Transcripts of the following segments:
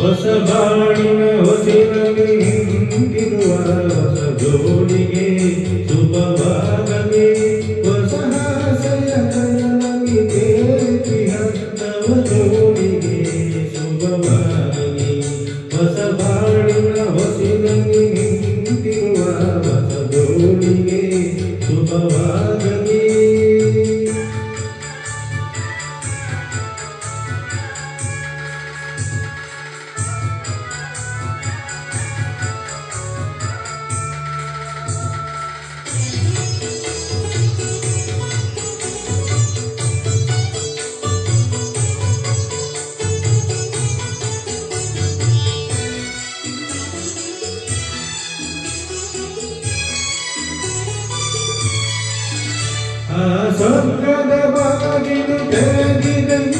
ಹೊಸ ಬಾಳಿನ ಹೊಸಿನಲ್ಲಿ ಹಿಂದಿರುವ ಹೊಸ ಜೋಡಿಗೆ ಶುಭವಾಗಲಿ. ಹೊಸ ಹಾಸಯ ಕೈಯಲ್ಲಿ ದೇವಿ ಹತ್ತವ ಜೋಡಿಗೆ ಶುಭವಾಗಲಿ. ಹೊಸ ಬಾಳಿನ ಹೊಸಿನಲ್ಲಿ ಹಿಂದಿರುವ ಹೊಸ ಜೋಡಿಗೆ ಶುಭವಾಗಲಿ. ಸ್ವರ್ಗದ ಬಾಗಿಲು ತೆರೆದಿದೆ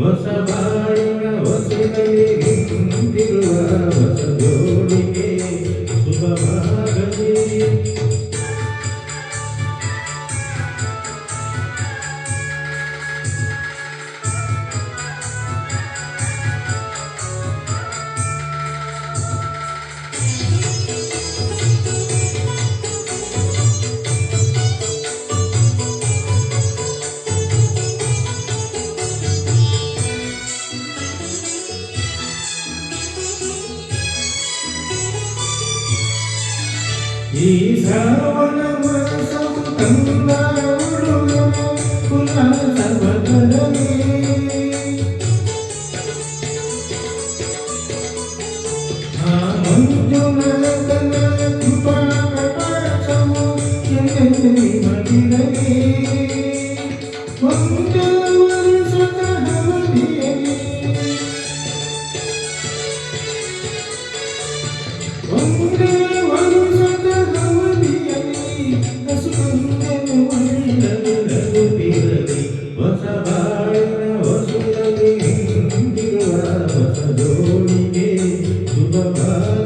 What's up? ఈ సర్వనమ సంతంగా love.